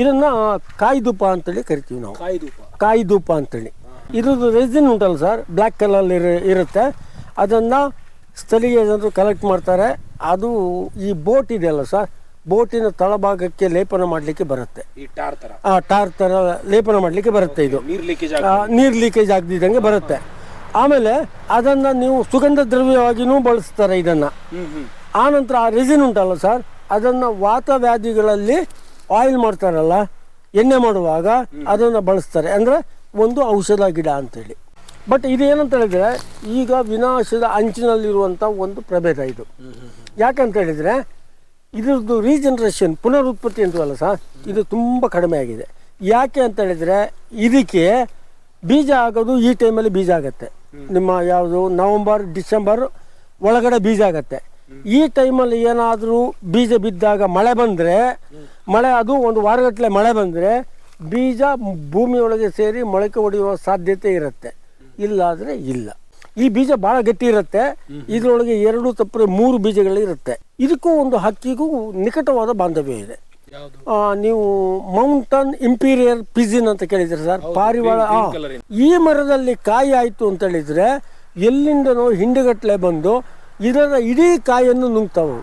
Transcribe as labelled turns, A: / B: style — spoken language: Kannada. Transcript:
A: ಇದನ್ನ ಕಾಯಿದುಪ್ಪ ಅಂತೇಳಿ ಕರಿತೀವಿ ನಾವು.
B: ಕಾಯ್ದೂಪ.
A: ಕಾಯಿದುಪ್ಪ ಅಂತೇಳಿ. ಇದ್ರದ್ದು ರೆಸಿನ್ ಉಂಟಲ್ಲ ಸರ್ ಬ್ಲ್ಯಾಕ್ ಕಲರ್ ಇರುತ್ತೆ. ಅದನ್ನು ಸ್ಥಳೀಯ ಜನರು ಕಲೆಕ್ಟ್ ಮಾಡ್ತಾರೆ. ಅದು ಈ ಬೋಟ್ ಇದೆಯಲ್ಲ ಸರ್ ಬೋಟಿನ ತಳಭಾಗಕ್ಕೆ ಲೇಪನ ಮಾಡಲಿಕ್ಕೆ ಬರುತ್ತೆ.
B: ಈ ಟಾರ್ ತರ.
A: ಆ ಟಾರ್ ಥರ ಲೇಪನ ಮಾಡಲಿಕ್ಕೆ ಬರುತ್ತೆ ಇದು.
B: ನೀರ್ ಲೀಕೇಜ್
A: ನೀರು ಲೀಕೇಜ್ ಆಗದಿದ್ದಂಗೆ ಬರುತ್ತೆ. ಆಮೇಲೆ ಅದನ್ನು ನೀವು ಸುಗಂಧ ದ್ರವ್ಯವಾಗಿಯೂ ಬಳಸ್ತಾರೆ ಇದನ್ನು. ಆನಂತರ ಆ ರೆಸಿನ್ ಉಂಟಲ್ಲ ಸರ್ ಅದನ್ನು ವಾತವ್ಯಾಧಿಗಳಲ್ಲಿ ಆಯಿಲ್ ಮಾಡ್ತಾರಲ್ಲ ಎಣ್ಣೆ ಮಾಡುವಾಗ ಅದನ್ನು ಬಳಸ್ತಾರೆ. ಅಂದರೆ ಒಂದು ಔಷಧ ಗಿಡ ಅಂತೇಳಿ. ಬಟ್ ಇದೇನಂತ ಹೇಳಿದ್ರೆ ಈಗ ವಿನಾಶದ ಅಂಚಿನಲ್ಲಿರುವಂಥ ಒಂದು ಪ್ರಭೇದ ಇದು. ಯಾಕಂತ ಹೇಳಿದರೆ ಇದ್ರದ್ದು ರೀಜನರೇಷನ್ ಪುನರುತ್ಪತ್ತಿ ಅಂತವಲ್ಲ ಸರ್ ಇದು ತುಂಬ ಕಡಿಮೆ ಆಗಿದೆ. ಯಾಕೆ ಅಂತ ಹೇಳಿದರೆ ಇದಕ್ಕೆ ಬೀಜ ಆಗೋದು ಈ ಟೈಮಲ್ಲಿ ಬೀಜ ಆಗುತ್ತೆ. ನಿಮ್ಮ ಯಾವುದು ನವಂಬರ್ ಡಿಸೆಂಬರ್ ಒಳಗಡೆ ಬೀಜ ಆಗುತ್ತೆ. ಈ ಟೈಮಲ್ಲಿ ಏನಾದರೂ ಬೀಜ ಬಿದ್ದಾಗ ಮಳೆ ಬಂದರೆ ಮಳೆ ಅದು ಒಂದು ವಾರಗಟ್ಟಲೆ ಮಳೆ ಬಂದರೆ ಬೀಜ ಭೂಮಿಯೊಳಗೆ ಸೇರಿ ಮೊಳಕೆ ಹೊಡೆಯುವ ಸಾಧ್ಯತೆ ಇರುತ್ತೆ. ಇಲ್ಲಾದರೆ ಇಲ್ಲ. ಈ ಬೀಜ ಭಾಳ ಗಟ್ಟಿ ಇರುತ್ತೆ. ಇದರೊಳಗೆ ಎರಡು ತಪ್ಪರೆ ಮೂರು ಬೀಜಗಳಿರುತ್ತೆ ಇದಕ್ಕೂ ಒಂದು ಹಕ್ಕಿಗೂ ನಿಕಟವಾದ ಬಾಂಧವ್ಯ ಇದೆ. ನೀವು ಮೌಂಟನ್ ಇಂಪೀರಿಯರ್ ಪಿಜಿನ್ ಅಂತ ಕೇಳಿದ್ರೆ ಸರ್? ಪಾರಿವಾಳ ಈ ಮರದಲ್ಲಿ ಕಾಯಿ ಆಯಿತು ಅಂತ ಹೇಳಿದ್ರೆ ಎಲ್ಲಿಂದನೋ ಹಿಂಡುಗಟ್ಟಲೆ ಬಂದು ಇದರ ಇಡೀ ಕಾಯನ್ನು ನುಂಗ್ತಾವು.